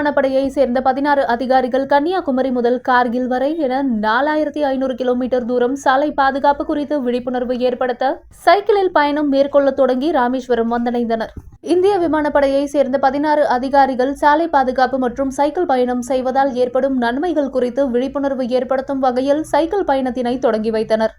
விமானப்படையை சேர்ந்த பதினாறு அதிகாரிகள் கன்னியாகுமரி முதல் கார்கில் வரை என நாலாயிரத்தி ஐநூறு கிலோமீட்டர் தூரம் சாலை பாதுகாப்பு குறித்து விழிப்புணர்வு ஏற்படுத்த சைக்கிளில் பயணம் மேற்கொள்ள தொடங்கி ராமேஸ்வரம் வந்தடைந்தனர். இந்திய விமானப்படையை சேர்ந்த பதினாறு அதிகாரிகள் சாலை பாதுகாப்பு மற்றும் சைக்கிள் பயணம் செய்வதால் ஏற்படும் நன்மைகள் குறித்து விழிப்புணர்வு ஏற்படுத்தும் வகையில் சைக்கிள் பயணத்தினை தொடங்கி வைத்தனர்.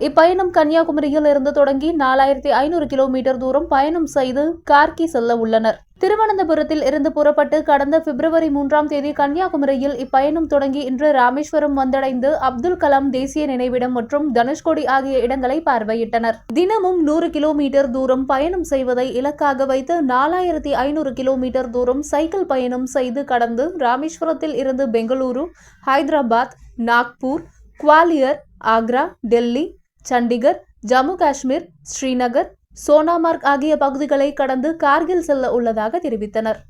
இப்பயணம் கன்னியாகுமரியில் இருந்து தொடங்கி நாலாயிரத்தி ஐநூறு கிலோமீட்டர் தூரம் பயணம் செய்து கார்கி செல்ல உள்ளனர். திருவனந்தபுரத்தில் இருந்து புறப்பட்டு கடந்த பிப்ரவரி மூன்றாம் தேதி கன்னியாகுமரியில் இப்பயணம் தொடங்கி இன்று ராமேஸ்வரம் வந்தடைந்து அப்துல் கலாம் தேசிய நினைவிடம் மற்றும் தனுஷ்கோடி ஆகிய இடங்களை பார்வையிட்டனர். தினமும் நூறு கிலோமீட்டர் தூரம் பயணம் செய்வதை இலக்காக வைத்து நாலாயிரத்தி ஐநூறு கிலோமீட்டர் தூரம் சைக்கிள் பயணம் செய்து கடந்து ராமேஸ்வரத்தில் இருந்து பெங்களூரு ஹைதராபாத் நாக்பூர் குவாலியர் ஆக்ரா டெல்லி சண்டிகர் ஜம்மு காஷ்மீர் ஸ்ரீநகர் சோனாமார்க் ஆகிய பகுதிகளை கடந்து கார்கில் செல்ல உள்ளதாக தெரிவித்தனர்.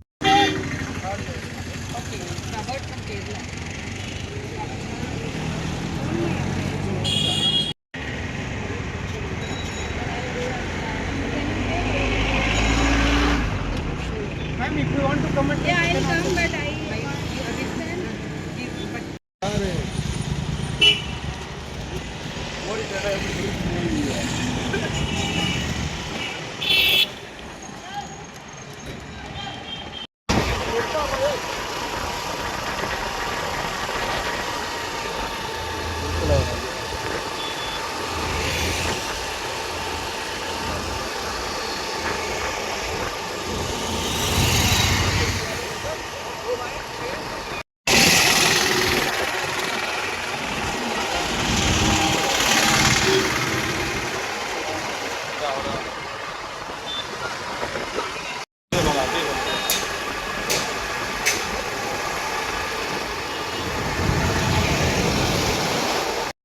Ma'am, if you want to comment, Yeah, I'll come, but Thank you.